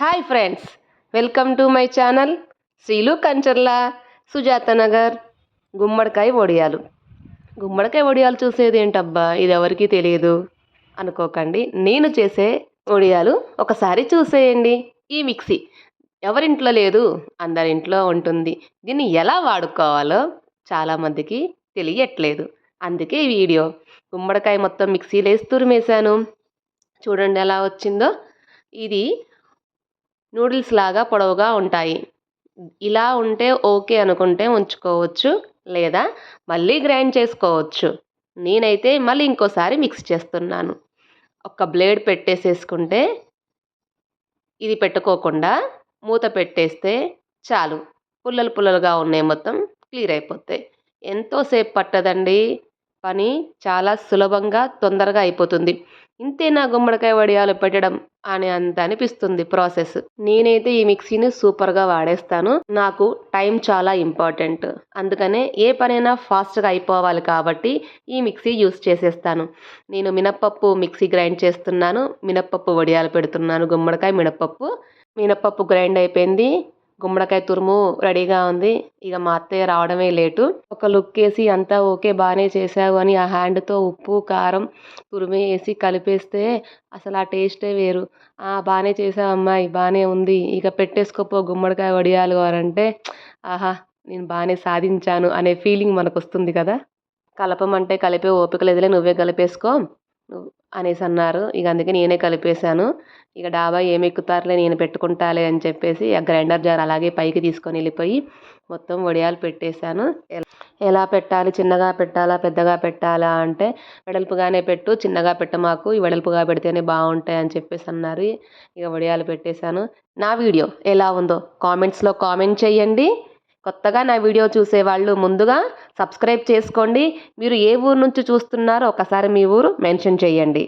Hi friends welcome to my channel Srilu Kancharla Sujatha Nagar గుమ్మడికాయ వడియాలు. గుమ్మడికాయ వడియాలు చూసేది ఏంటబ్బా? ఇది ఎవరికీ తెలియదు. అనుకోకండి నేను చేసే వడియాలు ఒకసారి చూసేయండి. ఈ మిక్సీ ఎవరింట్లో లేదు అందరింట్లో ఉంటుంది. దీన్ని ఎలా వాడుకోవాలో చాలామందికి తెలియట్లేదు. అందుకే ఈ వీడియో. గుమ్మడికాయ మొత్తం మిక్సీలో వేసి తురిమేశాను. చూడండి ఎలా వచ్చిందో. ఇది నూడిల్స్ లాగా పొడవుగా ఉంటాయి. ఇలా ఉంటే ఓకే అనుకుంటే ఉంచుకోవచ్చు లేదా మళ్ళీ గ్రైండ్ చేసుకోవచ్చు. నేనైతే మళ్ళీ ఇంకోసారి మిక్స్ చేస్తున్నాను. ఒక బ్లేడ్ పెట్టేసేసుకుంటే ఇది పెట్టుకోకుండా మూత పెట్టేస్తే చాలు. పుల్లలు పుల్లలుగా ఉన్నాయి మొత్తం క్లియర్ అయిపోతాయి. ఎంతోసేపు పట్టదండి? పని చాలా సులభంగా తొందరగా అయిపోతుంది. ఇంతేనా గుమ్మడికాయ వడియాలు పెట్టడం? అని అంత అనిపిస్తుంది ప్రాసెస్. నేనైతే ఈ మిక్సీని సూపర్గా వాడేస్తాను. నాకు టైం చాలా ఇంపార్టెంట్. అందుకనే ఏ పనైనా ఫాస్ట్గా అయిపోవాలి కాబట్టి ఈ మిక్సీ యూస్ చేసేస్తాను. నేను మినప్పప్పు మిక్సీ గ్రైండ్ చేస్తున్నాను. మినప్పప్పు వడియాలు పెడుతున్నాను. గుమ్మడికాయ మినప్పప్పు. మినప్పప్పు గ్రైండ్ అయిపోయింది. గుమ్మడికాయ తురుము రెడీగా ఉంది. ఇక మా అత్తయ్య రావడమే లేటు. ఒక లుక్ వేసి అంతా ఓకే బాగానే చేసావు అని ఆ హ్యాండ్తో ఉప్పు కారం తురిమి వేసి కలిపేస్తే అసలు ఆ టేస్టే వేరు. బాగానే చేసావు అమ్మాయి బాగానే ఉంది. ఇక పెట్టేసుకోపో గుమ్మడికాయ వడియాలు అంటే ఆహా నేను బాగానే సాధించాను అనే ఫీలింగ్ మనకు వస్తుంది కదా. కలపమంటే కలిపే ఓపిక లేదులే నువ్వే కలిపేసుకో. అనేసి అన్నారు ఇక అందుకే నేనే కలిపేశాను. ఇక డాబా ఏమి ఎక్కుతారులే నేను పెట్టుకుంటాలే అని చెప్పేసి ఆ గ్రైండర్ జార్ అలాగే పైకి తీసుకొని వెళ్ళిపోయి మొత్తం వడియాలు పెట్టేశాను. ఎలా పెట్టాలి చిన్నగా పెట్టాలా పెద్దగా పెట్టాలా అంటే వెడల్పుగానే పెట్టు చిన్నగా పెట్టమాకు ఈ వెడల్పుగా పెడితేనే బాగుంటాయి అని చెప్పేసి అన్నారు. ఇక వడియాలు పెట్టేశాను. నా వీడియో ఎలా ఉందో కామెంట్స్లో కామెంట్ చేయండి. కొత్తగా నా వీడియో చూసేవాళ్ళు ముందుగా సబ్స్క్రైబ్ చేసుకోండి. మీరు ఏ ఊరు నుంచి చూస్తున్నారో ఒకసారి మీ ఊరు మెన్షన్ చేయండి.